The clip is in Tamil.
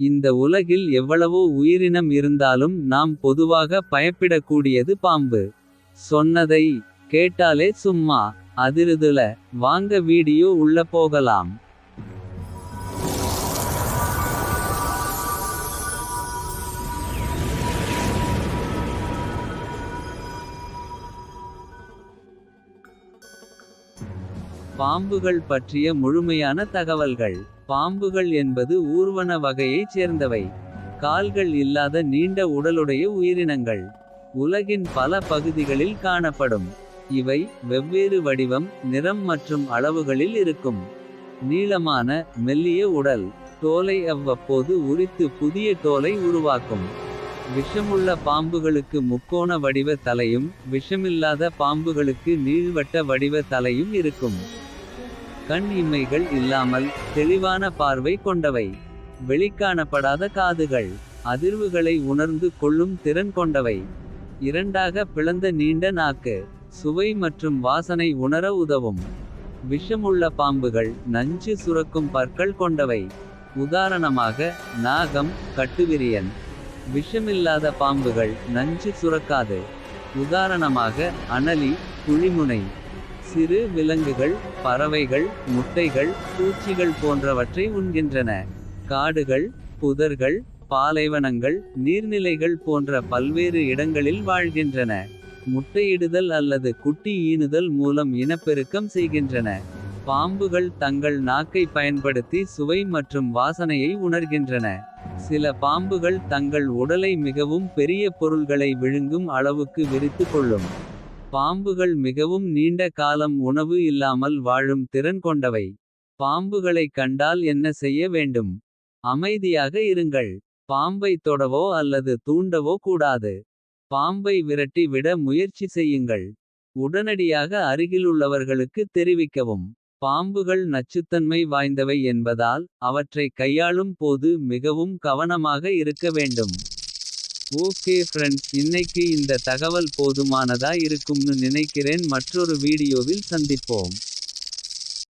இந்த உலகில் எவ்வளவோ உயிரினம் இருந்தாலும் நாம் பொதுவாக பயப்பிடக்கூடியது பாம்பு. சொன்னதை கேட்டாலே சும்மா அதிருதுல. வாங்க வீடியோ உள்ள போகலாம். பாம்புகள் பற்றிய முழுமையான தகவல்கள். பாம்புகள் என்பது ஊர்வன வகையைச் சேர்ந்தவை. கால்கள் இல்லாத நீண்ட உடலுடைய உயிரினங்கள். உலகின் பல பகுதிகளில் காணப்படும். இவை வெவ்வேறு வடிவம் நிறம் மற்றும் அளவுகளில் இருக்கும். நீளமான மெல்லிய உடல் தோலை அவ்வப்போது உரித்து புதிய தோலை உருவாக்கும். விஷமுள்ள பாம்புகளுக்கு முக்கோண வடிவ தலையும். விஷமில்லாத பாம்புகளுக்கு நீள்வட்ட வடிவ தலையும் இருக்கும். கண் இம்மைகள் இல்லாமல் தெளிவான பார்வை கொண்டவை. வெளிக்காணப்படாத காதுகள் அதிர்வுகளை உணர்ந்து கொள்ளும் திறன் கொண்டவை. இரண்டாக பிளந்த நீண்ட நாக்கு சுவை மற்றும் வாசனை உணர உதவும். விஷமுள்ள பாம்புகள் நஞ்சு சுரக்கும் பற்கள் கொண்டவை. உதாரணமாக நாகம் கட்டுவிரியன். விஷமில்லாத பாம்புகள் நஞ்சு சுரக்காது. உதாரணமாக அனலி குழிமுனை. சிறு விலங்குகள் பறவைகள் முட்டைகள். பூச்சிகள் போன்றவற்றை உண்கின்றன. காடுகள் புதர்கள் பாலைவனங்கள் நீர்நிலைகள் போன்ற பல்வேறு இடங்களில் வாழ்கின்றன. முட்டையிடுதல் அல்லது குட்டி ஈனுதல் மூலம் இனப்பெருக்கம் செய்கின்றன. பாம்புகள் தங்கள் நாக்கை பயன்படுத்தி சுவை மற்றும் வாசனையை உணர்கின்றன. சில பாம்புகள் தங்கள் உடலை மிகவும் பெரிய பொருள்களை விழுங்கும் அளவுக்கு விரித்து கொள்ளும். பாம்புகள் மிகவும் நீண்ட காலம் உணவு இல்லாமல் வாழும் திறன் கொண்டவை. பாம்புகளைக் கண்டால் என்ன செய்ய வேண்டும். அமைதியாக இருங்கள் பாம்பை தொடவோ அல்லது தூண்டவோ கூடாது. பாம்பை விரட்டி விட முயற்சி செய்யுங்கள். உடனடியாக அருகிலுள்ளவர்களுக்கு தெரிவிக்கவும். பாம்புகள் நச்சுத்தன்மை வாய்ந்தவை என்பதால். அவற்றைக் கையாளும் போது மிகவும் கவனமாக இருக்க வேண்டும். ஓகே ஃப்ரெண்ட்ஸ் இன்னைக்கு இந்த தகவல் போதுமானதா இருக்கும்னு நினைக்கிறேன். மற்றொரு வீடியோவில் சந்திப்போம்.